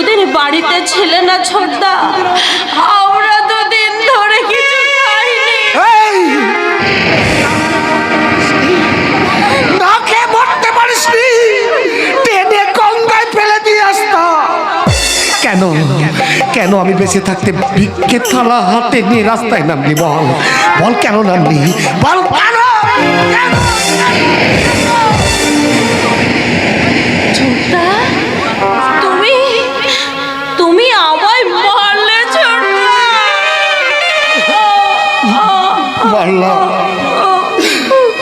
দুদিন বাড়িতে ছিলে না ছোটদা? আমরা দুদিন ধরে কিছু খাইনি। না খেয়ে টেনে ফেলে দিয়ে কেন? কেন আমি বেঁচে থাকতে ভিক্ষে থালা হাতে নিয়ে রাস্তায় নামলি বল? বল কেন নামলি? বল কেন?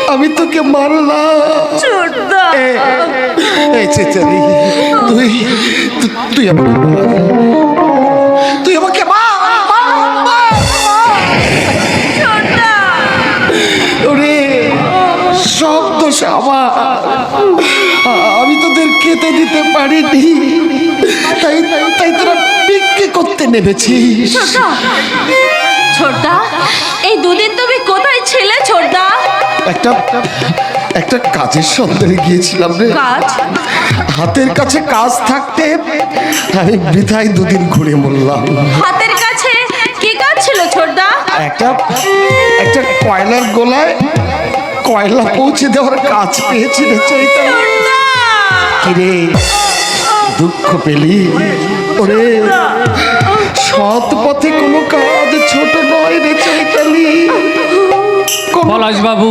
আমি তোকে মারলাম। তুই তু- তুই আমাকে তুই আমাকে সব দোষ আমার। আমি তোদের খেতে দিতে পারিনি। তাই তাই তোরা বিক্রি করতে নেমেছিস। ছোটদা এই দুদিন কোথায় ছিলে ছোটদা? একটা একটা কাজের সন্ধানে গিয়েছিলাম রে। কাজ? হাতের কাছে কাজ থাকতে আমি বৃথায় দুদিন ঘুরে মরলাম। হাতের কাছে কি কাজ ছিল ছোটদা? একটা একটা কয়লার গোলায় কয়লা পৌঁছে দেওয়ার কাজ পেয়েছি রে চৈতালি কিরে দুঃখ পেলি? ওরে সৎ পথে কোনো কাজ ছোট নয় রে চৈতালি। পলাশবাবু।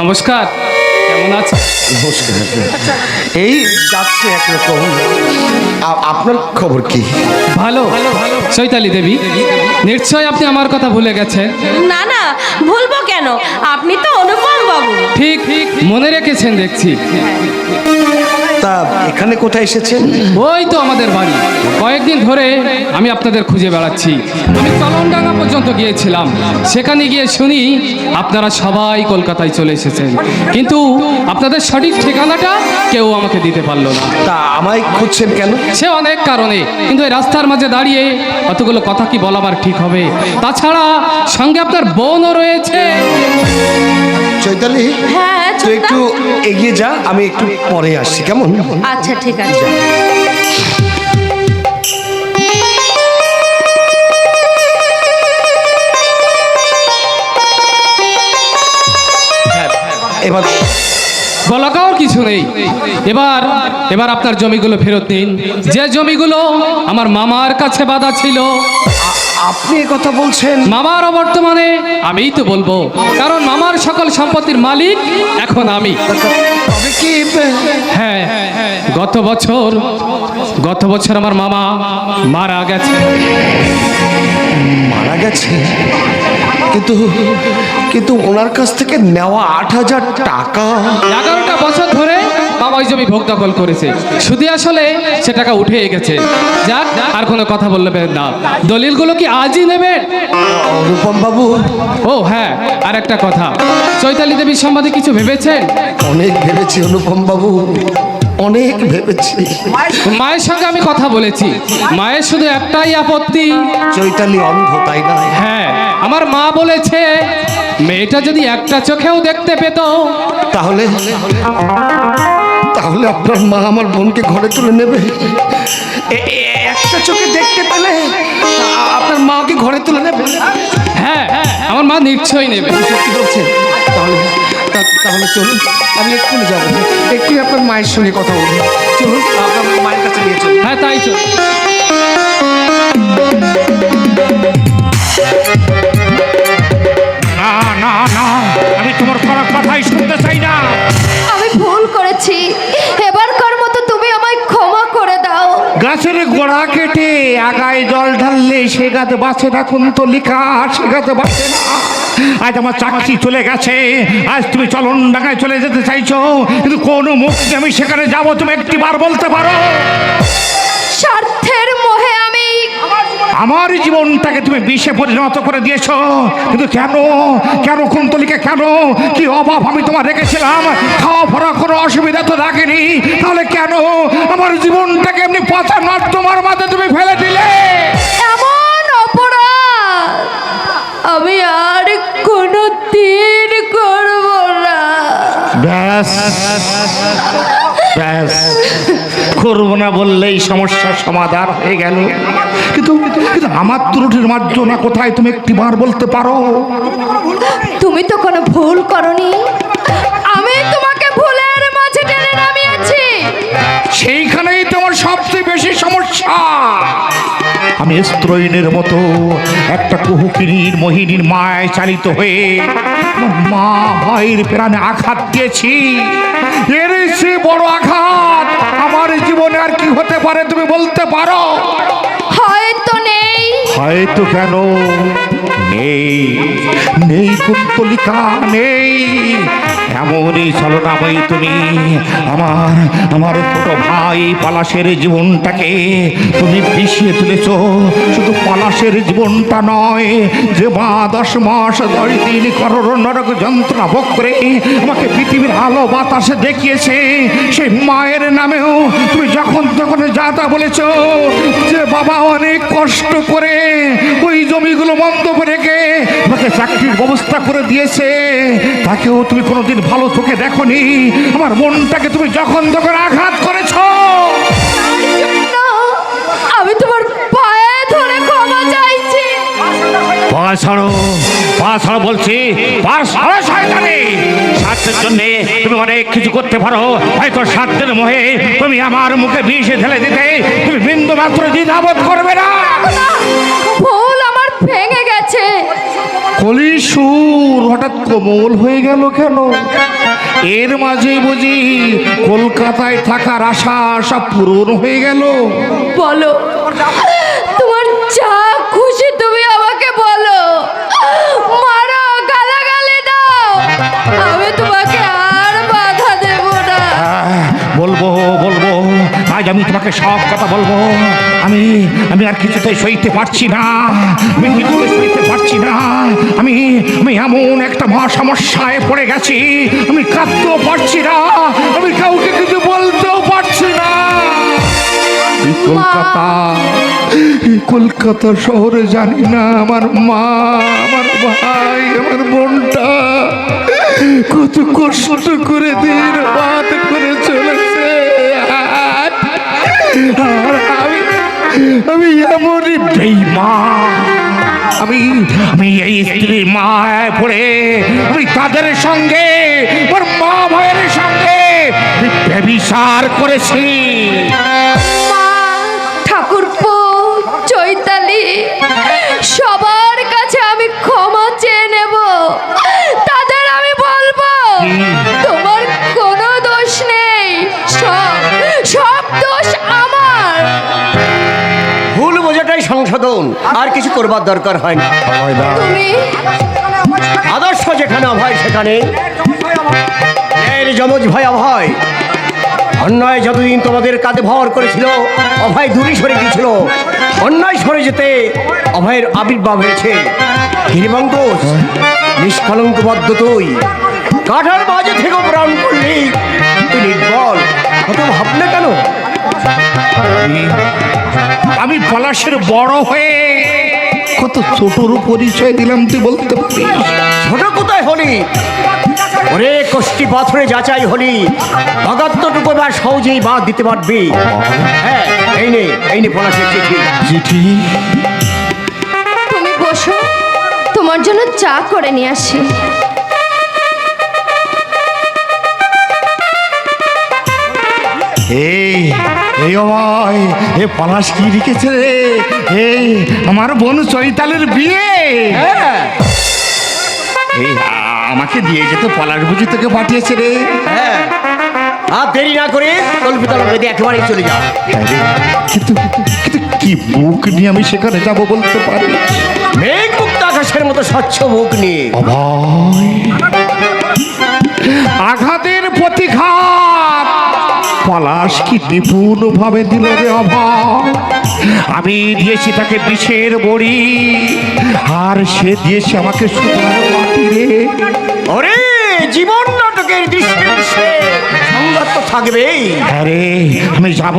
নমস্কার কেমন আছেন? নমস্কার। এই যাচ্ছে একরকম আপনার খবর কি? ভালো চৈতালি দেবী। নিশ্চয় আপনি আমার কথা ভুলে গেছেন। না না ভুলবো কেন? আপনি তো অনুপম বাবু। ঠিক ঠিক মনে রেখেছেন দেখছি। তা এখানে কোথায় এসেছেন? ওই তো আমাদের বাড়ি। কয়েকদিন ধরে আমি আপনাদের খুঁজে বেড়াচ্ছি। আমি চলনডাঙ্গা পর্যন্ত গিয়েছিলাম। সেখানে গিয়ে শুনি আপনারা সবাই কলকাতায় চলে এসেছেন। কিন্তু আপনাদের সঠিক ঠিকানাটা কেউ আমাকে দিতে পারল না। তা আমায় খুঁজছেন কেন? সে অনেক কারণে। কিন্তু এই রাস্তার মাঝে দাঁড়িয়ে অতগুলো কথা কি বলাবার ঠিক হবে? তাছাড়া সঙ্গে আপনার বোনও রয়েছে। চৈতালি? হ্যাঁ তুই একটু এগিয়ে যা আমি একটু পরে আসছি কেমন? আচ্ছা ঠিক আছে। এবার বলা কাউর কিছু নেই। এবার এবার আপনার জমিগুলো ফেরত দিন যে জমিগুলো আমার মামার কাছে বাধা ছিল আপনি কথা বলছেন? মামার বর্তমানে আমিই তো বলব কারণ মামার সকল সম্পত্তির মালিক এখন আমি। তবে কি হ্যাঁ গত বছর গত বছর আমার মামা মারা গেছে। মারা গেছে? কিন্তু কিন্তু ওনার কাছ থেকে নেওয়া আট হাজার টাকা এগারোটা বছর ধরে বাবা জমি ভোগ দখল করেছে। শুধু আসলে সে টাকা উঠে গেছে। যাক আর কোনো কথা বলবেন না। দলিলগুলো কি আজই নেবেন অনুপম বাবু ও হ্যাঁ আর একটা কথা। চৈতালি দেবীর সম্বন্ধে কিছু ভেবেছেন? অনেক ভেবেছি অনুপম বাবু অনেক ভেবেছি। মায়ের সঙ্গে আমি কথা বলেছি। মায়ের শুধু একটাই আপত্তি। চৈতালি অন্ধ তাই না? হ্যাঁ আমার মা বলেছে মেয়েটা যদি একটা চোখেও দেখতে পেত। তাহলে? তাহলে আপনার মা আমার বোনকে ঘরে তুলে নেবে। একটা চোখে দেখতে পেলে আপনার মাকে ঘরে তুলে নেবে? হ্যাঁ আমার মা নিশ্চয়ই নেবে। সত্যি বলছেন? তাহলে তাহলে চলুন আমি এক্ষুনি যাব। এক্ষুনি আপনার মায়ের সঙ্গে কথা বলব। চলুন আপনার মায়ের কাছে নিয়ে চলুন। হ্যাঁ তাই চল গাছের গোড়া কেটে আগায় জল ঢাললে সে গাছে বাঁচে না কুন্তলিকা সে গাছে বাঁচে না। আজ আমার চাকরি চলে গেছে, আজ তুমি চলন ডাঙায় চলে যেতে চাইছো, কিন্তু কোনো মুখ আমি সেখানে যাব, তুমি একটি বার বলতে পারো। আমার জীবনটাকে তুমি বিষে পরিণত করে দিয়েছ। কিন্তু কেন? কেন কুন্তলিকা কেন? কি অভাব আমি তোমার রেখেছিলাম? খাওয়া ফরা কোনো অসুবিধা তো রাখেনি। তাহলে কেন? আমার জীবনটাকে এমনি পচা তোমার মাঝে তুমি ফেলে দিলে? এমন অপরাধ আমি আর কোনো দিন করব না। ব্যাস। ব্যাস। করব না বললেই সমস্যার সমাধান হয়ে গেল। কিন্তু কিন্তু আমার ত্রুটির মার্জনা কোথায় তুমি একটিবার বলতে পারো? তুমি তো কোনো ভুল করনি। আমি তোমাকে ভুলের মাঝে টেনে নামিয়েছি। সেইখানেই তোমার সবচেয়ে বেশি সমস্যা। আমি স্ত্রৈনের মতো একটা কুহুকিনীর মোহিনীর মায় চালিত হয়ে মা ভাইয়ের প্রাণে আঘাত দিয়েছি। এর সে বড় আঘাত আমার জীবনে আর কি হতে পারে তুমি বলতে পারো? নেই হয়তো কেন? নেই নেই কুন্তলিকা নেই। এমনই ছলনাময়ী তুমি, আমার আমার ছোট ভাই পলাশের জীবনটাকে তুমি বিষিয়ে তুলেছ। শুধু পলাশের জীবনটা নয়, যে মা দশ মাস, দশ দিন করর নরক যন্ত্রণা ভোগ করে আমাকে পৃথিবীর আলো বাতাসে দেখিয়েছে, সেই মায়ের নামেও তুমি যখন তখন যা তা বলেছ, যে বাবা অনেক কষ্ট করে ওই জমিগুলো বন্ধ করে রেখে তাকে চাকরির ব্যবস্থা করে দিয়েছে। তাকেও তুমি কোনোদিন ভালো চোখে দেখনি। আমার মনটাকে তুমি যখন তখন আঘাত করেছ। আমি তোমার পায়ে ধরে ক্ষমা চাইছি। পা ছাড়ো। ছাড়ো বলছি স্বার্থের জন্য তুমি অনেক কিছু করতে পারো হয়তো স্বার্থের মোহে তুমি আমার মুখে বিষে ঢেলে দিতে তুমি বিন্দু মাত্র দ্বিধাবোধ করবে না না, ভুল আমার ভেঙে গেছে। কলি সুর হঠাৎ কোমল হয়ে গেল কেন? এর মাঝে বুঝি কলকাতায় থাকার আশা সব পূরণ হয়ে গেল। বলো তোমাকে সব কথা বলব। আমি আমি আর কিছুতেই সইতে পারছি না। আমি কিছুতে সইতে পারছি না। আমি আমি এমন একটা মহা সমস্যায় পড়ে গেছি। আমি কাঁদতেও পারছি না। আমি কাউকে কিছু বলতেও পারছি না। কলকাতা, এই কলকাতা শহরে জানি না আমার মা, আমার ভাই, আমার বোনটা কত কষ্ট করে দিন বাদ করে এমনই মা, আমি আমি এই স্ত্রী মায় পড়ে, আমি তাদের সঙ্গে মা ভাইয়ের সঙ্গে ব্যবিচার করেছি। সংশোধন। আর কিছু করবার দরকার হয় না। আদর্শ যেখানে অভয়, সেখানে। যমজ ভয়, অভয়। অন্যায় যতদিন তোমাদের কাঁধে ভর করেছিল, অভয় দূরে সরে গিয়েছিল। অন্যায় সরে যেতে অভয়ের আবির্ভাব হয়েছে। হিরিবঙ্কোষ নিষ্কলঙ্কবদ্ধ তুই। কাঠার মাঝে থেকেও প্রাণ করলি। তুই নির্বল। কত ভাবনা কেন? আমি পলাশের বড় হয়ে কত ছোটর পরিচয় দিলাম তুই বলতে পারিস ছোট কোথায় হলি? ওরে কষ্টি পাথরে যাচাই হলি। ভগত্বটুকু এবার সহজেই বাদ দিতে পারবি। হ্যাঁ এই নে এই নে পলাশের চিঠি। চিঠি? তুমি বসো তোমার জন্য চা করে নিয়ে আসি। এই এই অভয় এ পলাশ কি লিখেছে রে? এই আমার বোন চৈতালের বিয়ে। হ্যাঁ। এই আমাকে দিয়ে যেতে পলাশ বুঝি তোকে পাঠিয়েছে রে। হ্যাঁ। আর দেরি না করে কল্পিতলা বেঁধে একেবারেই চলে যাও। কিন্তু কিন্তু কি বুক নিয়ে আমি সেখানে যাব বলতে পারি? মেঘ মুক্ত আকাশের মতো স্বচ্ছ মুখ নিয়ে। আঘাতের প্রতিঘাত পলাশ কি নিপুণ ভাবে দিল রে অভয় আমি দিয়েছি তাকে বিষের বড়ি, আর সে দিয়েছে আমাকে সুতরাং মাটি রে। ওরে, জীবন নাটকের দৃশ্যে দৃশ্যে তো থাকবেই। আরে আমি যাব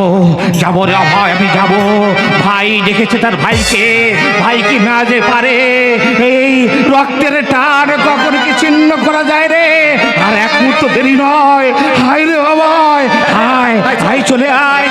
যাব রে ভাই আমি যাব। ভাই দেখেছে তার ভাইকে, ভাই কি না যে পারে? এই রক্তের টান কখন কি চিহ্ন করা যায় রে? আর এক মুহূর্ত দেরি নয়। হাই রে বাবা হায়, ভাই চলে আয়।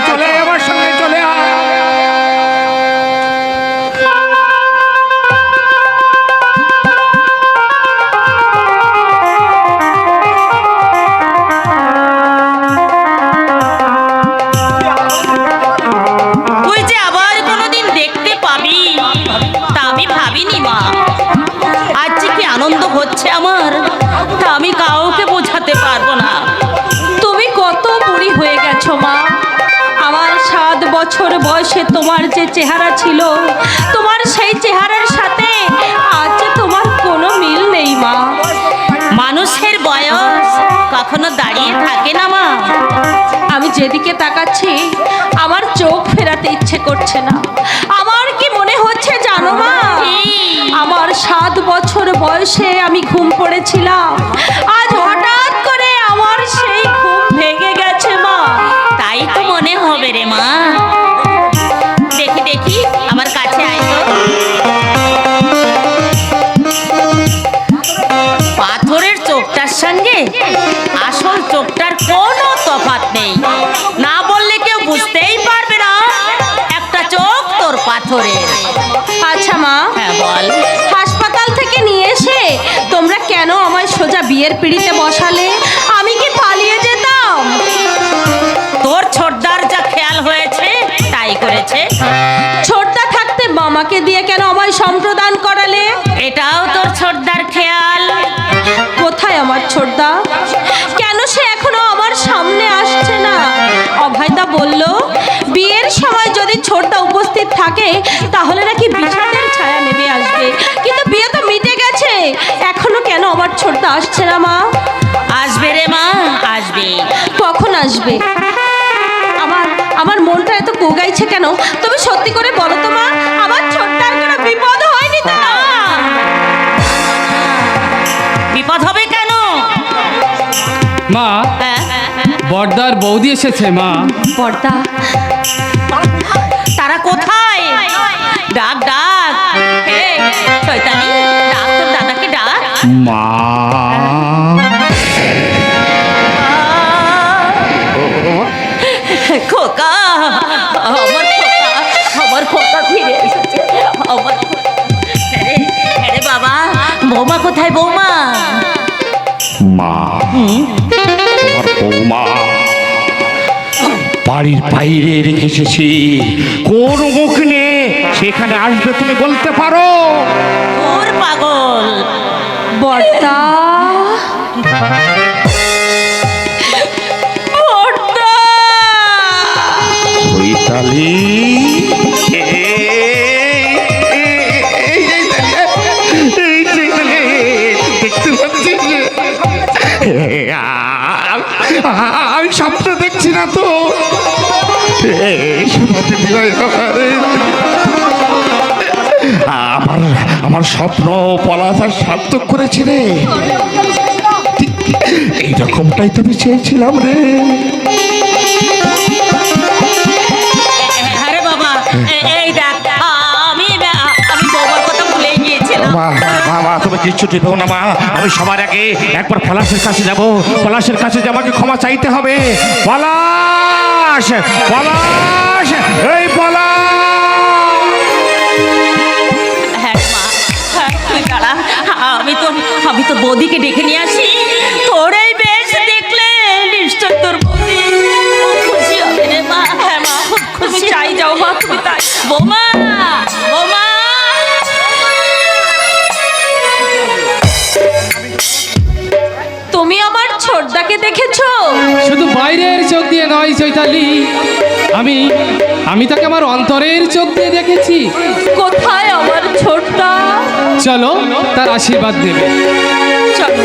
তোমার যে চেহারা ছিল, তোমার সেই চেহারার সাথে আজ তোমার কোনো মিল নেই মা। মানুষের বয়স কখনো দাঁড়িয়ে থাকে না মা। আমি যেদিকে তাকাচ্ছি, আমার চোখ ফেরাতে ইচ্ছে করছে না। আমার কি মনে হচ্ছে জানো মা? আমার সাত বছর বয়সে আমি ঘুম পড়েছিলাম। আজ হঠাৎ করে আমার সেই ঘুম ভেঙে গেছে মা। তাই তো মনে হবে রে মা। বিয়ের পিড়িতে বসালে আমি কি পালিয়ে যেতাম? তোর ছোটদার যা খেয়াল হয়েছে তাই করেছে। ছোটদা থাকতে মামাকে দিয়ে কেন আমায় সম্প্রদান করালে? এটাও তোর ছোটদার খেয়াল। কোথায় আমার ছোটদা? কেন সে এখনও আমার সামনে আসছে না? অভয়দা বলল বিয়ের সময় যদি ছোটদা উপস্থিত থাকে তাহলে নাকি বিষাদের আসছে না মা? আসবে রে মা আসবে। কখন আসবে? আমার আমার মনটা এত কোগাইছে কেন? তুমি সত্যি করে বলো তো মা আমার ছোট্টার কোনো বিপদ হয়নি তো? না বিপদ হবে কেন? মা হ্যাঁ? বর্দার বৌদি এসেছে মা। পর্দা তারা কোথায়? ডাক ডাক। হে ডাক তোর দাদাকে ডাক। মা কোথায় বৌমা। মা। তোমার বৌমা। বাড়ির বাইরে রেখে এসেছি। কোন মুখ নিয়ে সেখানে আসবে তুমি বলতে পারো? ওর পাগল। বর্দা বর্দা আমি স্বপ্ন দেখছি না তো। আমার আমার স্বপ্ন পলাশার সার্থক করেছি রে। এইরকমটাই তো আমি চেয়েছিলাম রে। মা মা মা তুমি কিচ্ছুটি দেবো না মা। আমি সবার আগে একবার পলাশের কাছে যাব। পলাশের কাছে যে আমাকে ক্ষমা চাইতে হবে। পলাশ পলাশ এই পলাশ হ্যাঁ হ্যাঁ, দাঁড়া আমি তো আমি তো বৌদিকে ডেকে নিয়ে আসি। তোর এই বেশ দেখলে নিশ্চয় তোর বৌদি খুশি হবে রে মা। হ্যাঁ মা খুব খুশি। চাই যাও মা তুমি তাই। বৌমা দেখেছ? শুধু বাইরের চোখ দিয়ে নয় চৈতালি। আমি আমি তাকে আমার অন্তরের চোখ দিয়ে দেখেছি। কোথায় আমার ছোটটা? চলো তার আশীর্বাদ দেবে চলো।